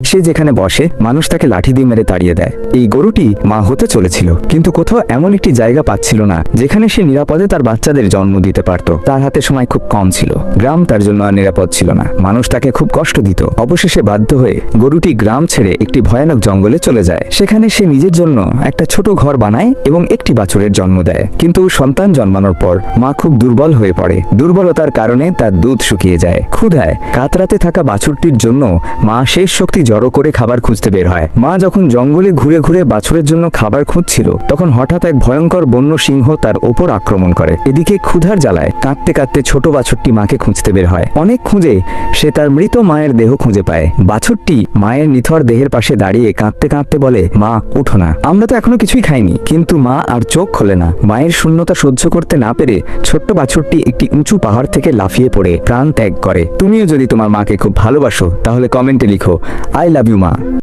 সে যেখানে বসে, মানুষ তাকে লাঠি দিয়ে মেরে তাড়িয়ে দেয়। এই গরুটি মা হতে চলেছিল, কিন্তু কোথাও এমন একটি জায়গা পাচ্ছিল না, যেখানে সে নিরাপদে তার বাচ্চাদের জন্ম দিতে পারত। তার হাতে সময় খুব কম ছিল। গ্রাম তার জন্য আর নিরাপদ ছিল না। মানুষ তাকে খুব কষ্ট দিত। অবশেষে বাধ্য হয়ে গরুটি গ্রাম ছেড়ে একটি ভয়ানক জঙ্গলে চলে যায়। সেখানে সে নিজের জন্য একটা ছোট ঘর বানায় এবং একটি বাছুরের জন্ম দেয়। কিন্তু সন্তান জন্মানোর পর মা খুব দুর্বল হয়ে পড়ে। দুর্বলতার কারণে তার দুধ শুকিয়ে যায়, ক্ষুধায়। কাতরাতে থাকা বাছুরটির জন্য মা শেষ শক্তি জড়ো করে খাবার খুঁজতে বের হয়। মা যখন জঙ্গলে ঘুরে ঘুরে বাছুরের জন্য খাবার খুঁজছিল, তখন হঠাৎ এক ভয়ঙ্কর বন্য সিংহ তার ওপর আক্রমণ করে, এদিকে ক্ষুধার জ্বালায়। কাঁদতে কাঁদতে ছোট বাছুরটি মাকে খুঁজতে বের হয়। অনেক খুঁজে সে তার মৃত মায়ের দেহ খুঁজে পায়। বাছুরটি মায়ের নিথর দেহের পাশে দাঁড়িয়ে কাঁদতে কাঁদতে বলে, মা, উঠো না। আমরা তো এখনও কিছুই খাইনি কিন্তু মা আর চোখ খোলে না। মায়ের শূন্যতা সহ্য করতে না পেরে ছোট্ট বাছুরটি একটি উঁচু পাহাড় থেকে লাফিয়ে পড়ে, প্রাণ ত্যাগ করে। তুমিও যদি তোমার মাকে খুব ভালোবাসো, তাহলে কমেন্টে লিখো। আই লাভ ইউ মা।